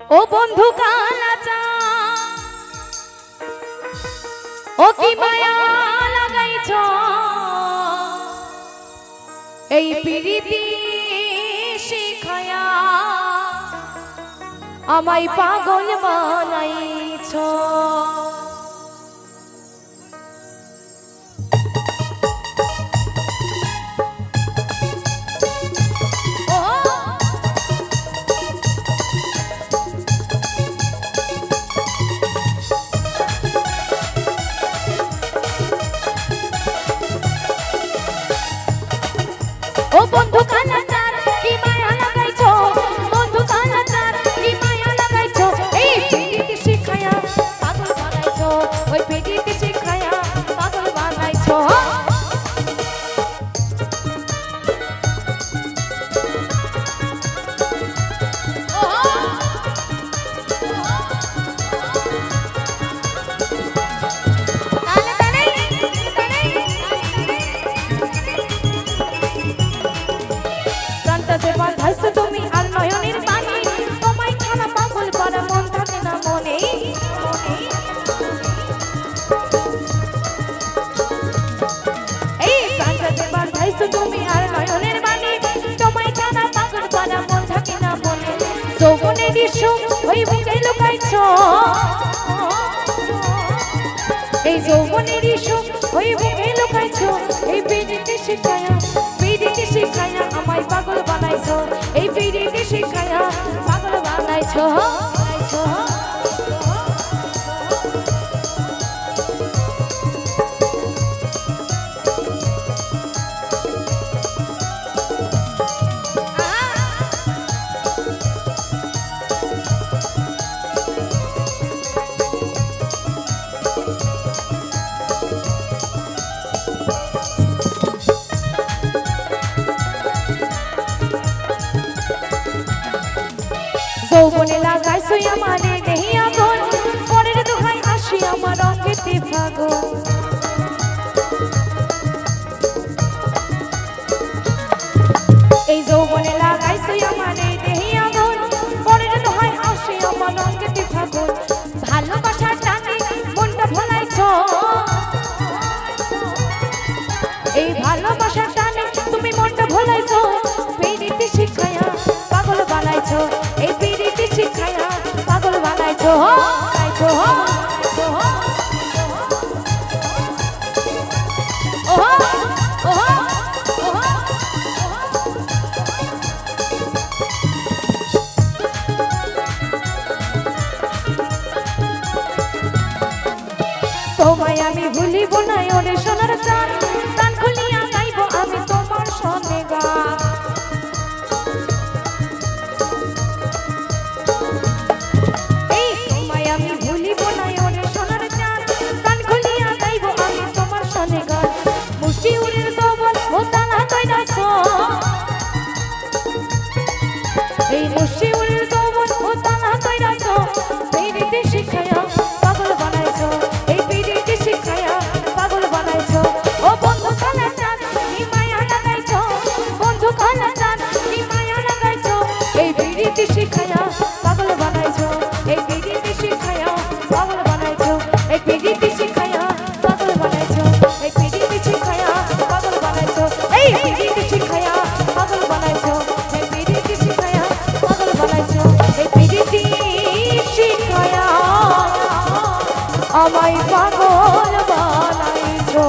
ও বন্ধু কালা চা ও কি মায়া লাগাইছ? এই প্রীতি শিখায়া আমায় পাগল বানাইছ। ও বন্ধু কানা লুকাইছো ওই বুকে লুকাইছো। এই যৌবনের ইস্যু ওই বুকে লুকাইছো। এই পিড়িতে শিখায়া পিড়িতে শিখায়া আমায় পাগল বানাইছো। এই পিড়িতে শিখায়া পাগল বানাইছো। যৌবনে লাগাইছই আমারে দেহিয়া বোন পরের দোহাই আসি আমার অঙ্গেতে ভাগো বানাইছো এই পিরিতি শিখাইয়া পাগল বানাইছো, হো বানাইছো, হো তোমায় আমি ভুলিব না ওরে সোনার চাঁদ। পাগল বানাইছো।